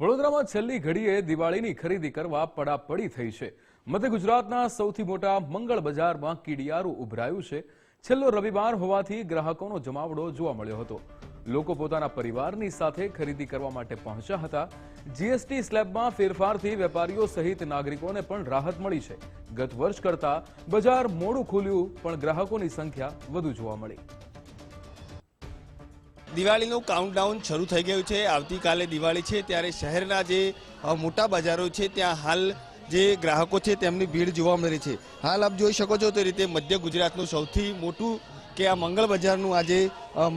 વડોદરામાં છેલ્લી ઘડીએ દિવાળીની ખરીદી કરવા પડાપડી થઈ છે. મધ્ય ગુજરાતના સૌથી મોટા મંગળ બજારમાં કીડિયારું ઉભરાયું છે. છેલ્લો રવિવાર હોવાથી ગ્રાહકોનો જમાવડો જોવા મળ્યો હતો. લોકો પોતાના પરિવારની સાથે ખરીદી કરવા માટે પહોંચ્યા હતા. જીએસટી સ્લેબમાં ફેરફારથી વેપારીઓ સહિત નાગરિકોને પણ રાહત મળી છે. ગત વર્ષ કરતા બજાર મોડું ખુલ્યું, પણ ગ્રાહકોની સંખ્યા વધુ જોવા મળી. દિવાળીનું કાઉન્ટડાઉન શરૂ થઈ ગયું છે. આવતીકાલે દિવાળી છે ત્યારે શહેરના જે મોટા બજારો છે, ત્યાં હાલ જે ગ્રાહકો છે તેમની ભીડ જોવા મળી છે. હાલ આપ જોઈ શકો છો તે રીતે મધ્ય ગુજરાતનું સૌથી મોટું કે આ મંગળ બજારનું આજે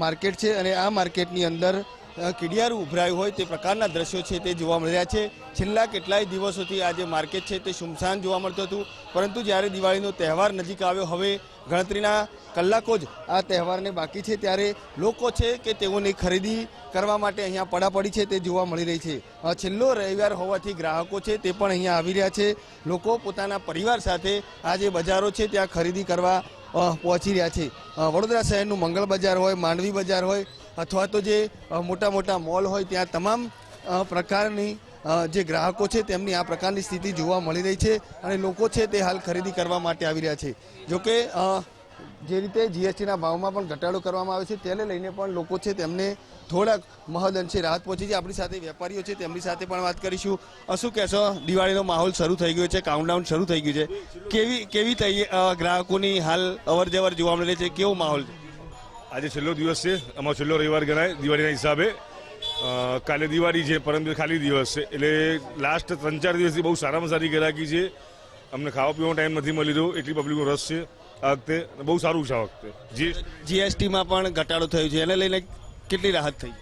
માર્કેટ છે અને આ માર્કેટની અંદર કીડિયારું ઉભરાયું હોય તે પ્રકારના દ્રશ્યો છે તે જોવા મળી રહ્યા છે. છેલ્લા કેટલાય દિવસોથી આ જે માર્કેટ છે તે સુમસાન જોવા મળતું હતું. પરંતુ જ્યારે દિવાળીનો તહેવાર નજીક આવ્યો, હવે ગણતરીના કલાકો જ આ તહેવારને બાકી છે. ત્યારે લોકો છે કે તેઓની ખરીદી કરવા માટે અહીંયા પડાપડી છે તે જોવા મળી રહી છે. છેલ્લો રવિવાર હોવાથી ગ્રાહકો છે તે પણ અહીંયા આવી રહ્યા છે. લોકો પોતાના પરિવાર સાથે આ જે બજારો છે ત્યાં ખરીદી કરવા પહોંચી રહ્યા છે. વડોદરા શહેરનું મંગળ બજાર હોય, માંડવી બજાર હોય અથવા તો જે મોટા મોટા મોલ હોય ત્યાં તમામ પ્રકારની જે ગ્રાહકો છે તેમની આ પ્રકારની સ્થિતિ જોવા મળી રહી છે અને લોકો છે તે હાલ ખરીદી કરવા માટે આવી રહ્યા છે. જોકે જે રીતે જીએસટીના ભાવમાં પણ ઘટાડો કરવામાં આવે છે તેને લઈને પણ લોકો છે તેમને થોડાક મહદ અંશે રાહત પહોંચી છે. આપણી સાથે વેપારીઓ છે તેમની સાથે પણ વાત કરીશું. શું કહેશો? દિવાળીનો માહોલ શરૂ થઈ ગયો છે કાઉન્ટડાઉન શરૂ થઈ ગયું છે. કેવી કેવી ગ્રાહકોની હાલ અવર જવર જોવા મળી છે? કેવો માહોલ છે? આજે છેલ્લો દિવસ છે. અમારો છેલ્લો રવિવાર ગણાય દિવાળીના હિસાબે. કાલે દિવાળી છે પરમ ખાલી દિવસ છે. એટલે લાસ્ટ ત્રણ ચાર દિવસથી બહુ સારામાં સારી ગરાકી છે. અમને ખાવા પીવાનો ટાઈમ નથી મળી રહ્યો. એટલી પબ્લિકનો રસ છે આ વખતે. બહુ સારું છે આ વખતે. જીએસટીમાં પણ ઘટાડો થયો છે. એને લઈને કેટલી રાહત થઈ?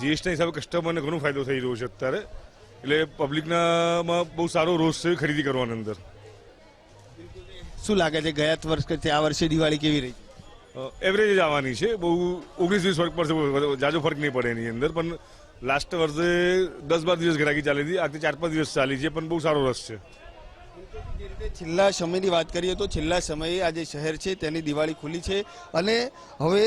જીએસટી હિસાબે કસ્ટમરને ઘણો ફાયદો થઈ રહ્યો છે અત્યારે. એટલે પબ્લિકનામાં બહુ સારો રોષ છે ખરીદી કરવાની અંદર. શું લાગે છે? ગયા વર્ષ કે આ વર્ષે દિવાળી કેવી રહી? એવરેજ જ આવવાની છે. બહુ ઓગણીસ વીસ ફરક પડશે જાજો ફરક નહીં પડે એની અંદર. પણ લાસ્ટ વર્ષે દસ બાર દિવસ ગ્રાહકી ચાલી હતી આજે ચાર પાંચ દિવસ ચાલી છે, પણ બહુ સારો રસ છે. જે છેલ્લા સમયની વાત કરીએ તો છેલ્લા સમયે આ જે શહેર છે, તેની દિવાળી ખુલી છે અને હવે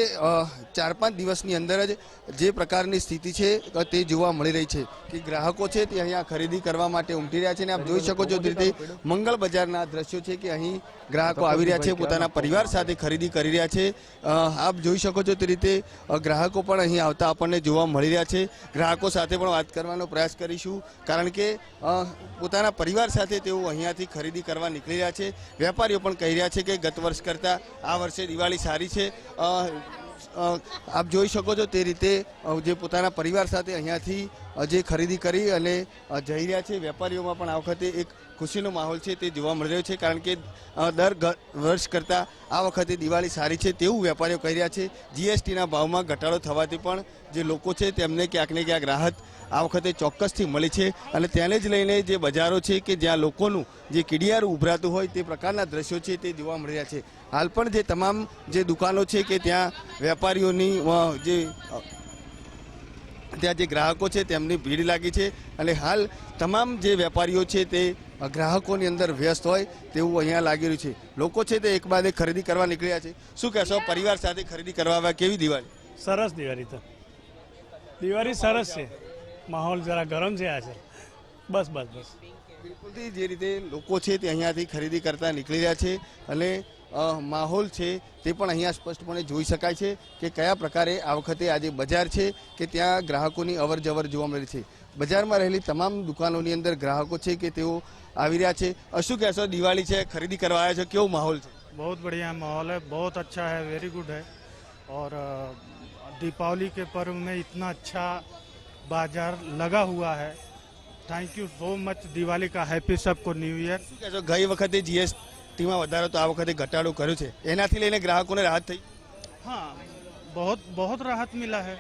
ચાર પાંચ દિવસની અંદર જ જે પ્રકારની સ્થિતિ છે તે જોવા મળી રહી છે કે ગ્રાહકો છે તે અહીંયા ખરીદી કરવા માટે ઉમટી રહ્યા છે અને આપ જોઈ શકો છો તે રીતે મંગળ બજારના દ્રશ્યો છે કે અહીં ગ્રાહકો આવી રહ્યા છે, પોતાના પરિવાર સાથે ખરીદી કરી રહ્યા છે. આપ જોઈ શકો છો તે રીતે ગ્રાહકો પણ અહીં આવતા આપણને જોવા મળી રહ્યા છે. ગ્રાહકો સાથે પણ વાત કરવાનો પ્રયાસ કરીશું કારણ કે પોતાના પરિવાર સાથે તેઓ અહીંયાથી ખરીદી કરવા નીકળી રહ્યા છે. વેપારીઓ પણ કહી રહ્યા છે કે ગત વર્ષ કરતાં આ વર્ષે દિવાળી સારી છે. આપ જોઈ શકો છો તે રીતે જે પોતાના પરિવાર સાથે અહીંયાથી જે ખરીદી કરી અને જઈ રહ્યા છે. વેપારીઓમાં પણ આ વખતે એક ખુશીનો માહોલ છે તે જોવા મળી રહ્યો છે, કારણ કે દર વર્ષ કરતાં આ વખતે દિવાળી સારી છે તેવું વેપારીઓ કહી રહ્યા છે. જીએસટીના ભાવમાં ઘટાડો થવાથી પણ જે લોકો છે તેમને ક્યાંક ને ક્યાંક રાહત આ વખતે ચોક્કસથી મળી છે અને તેને જ લઈને જે બજારો છે કે જ્યાં લોકોનું જે કીડિયારું ઉભરાતું હોય તે પ્રકારના દ્રશ્યો છે તે જોવા મળી રહ્યા છે. હાલ પણ જે તમામ જે દુકાનો છે કે ત્યાં વેપારીઓની જે ત્યાં જે ગ્રાહકો છે તેમની ભીડ લાગી છે અને હાલ તમામ જે વેપારીઓ છે તે ગ્રાહકોની અંદર વ્યસ્ત હોય તેવું અહીંયા લાગી રહ્યું છે. લોકો છે તે એક બાદ એક ખરીદી કરવા નીકળ્યા છે. શું કહેશો? પરિવાર સાથે ખરીદી કરવા આવ્યા? કેવી દિવાળી? સરસ દિવાળી તો. દિવાળી સરસ છે. માહોલ જરા ગરમ છે આજે. બસ બસ બસ. બિલકુલથી જે રીતે લોકો છે તે અહીંયાથી ખરીદી કરતા નીકળી રહ્યા છે અને માહોલ છે તે પણ અહીંયા સ્પષ્ટપણે જોઈ શકાય છે કે કયા પ્રકારે આ વખતે આજે બજાર છે કે ત્યાં ગ્રાહકોની અવર જવર જોવા મળી છે બજારમાં રહેલી તમામ દુકાનોની અંદર ગ્રાહકો છે કે તેઓ આવી રહ્યા છે અ, શું કહેશો દિવાળી છે ખરીદી કરવા આવ્યા છો કેવો માહોલ છે बहुत बढ़िया माहौल है बहुत अच्छा है वेरी गुड है और अ, दीपावली के पर्व में इतना अच्छा बाजार लगा हुआ है thank you so much Diwali का हैप्पी सबको न्यू ईयर શું કહેશો ગઈ વખતે જીએસટીમાં વધારો તો આ વખતે ઘટાડો કર્યો છે એનાથી લઈને ગ્રાહકોને રાહત થઈ हाँ बहुत बहुत राहत मिला है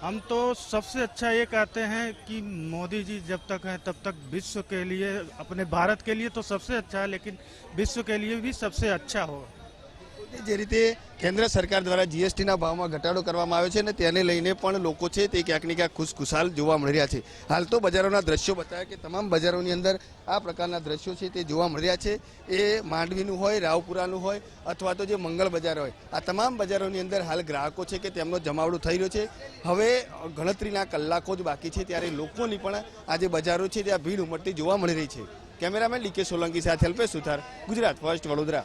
हम तो सबसे अच्छा ये कहते हैं कि मोदी जी जब तक हैं तब तक विश्व के लिए अपने भारत के लिए तो सबसे अच्छा है लेकिन विश्व के लिए भी सबसे अच्छा हो જે રીતે કેન્દ્ર સરકાર દ્વારા જીએસટીના ભાવમાં ઘટાડો કરવામાં આવ્યો છે અને તેને લઈને પણ લોકો છે તે ક્યાંક ને ક્યાંક ખુશખુશાલ જોવા મળી રહ્યા છે. હાલ તો બજારોના દ્રશ્યો બતાવ્યા કે તમામ બજારોની અંદર આ પ્રકારના દ્રશ્યો છે તે જોવા મળી રહ્યા છે. એ માંડવીનું હોય, રાવપુરાનું હોય અથવા તો જે મંગળ બજાર હોય, આ તમામ બજારોની અંદર હાલ ગ્રાહકો છે કે તેમનો જમાવડો થઈ રહ્યો છે. હવે ગણતરીના કલાકો જ બાકી છે ત્યારે લોકોની પણ આ જે બજારો છે ત્યાં ભીડ ઉમટતી જોવા મળી રહી છે. કેમેરામેન ડીકે સોલંકી સાથે અલ્પેશ સુથાર, ગુજરાત ફર્સ્ટ વડોદરા.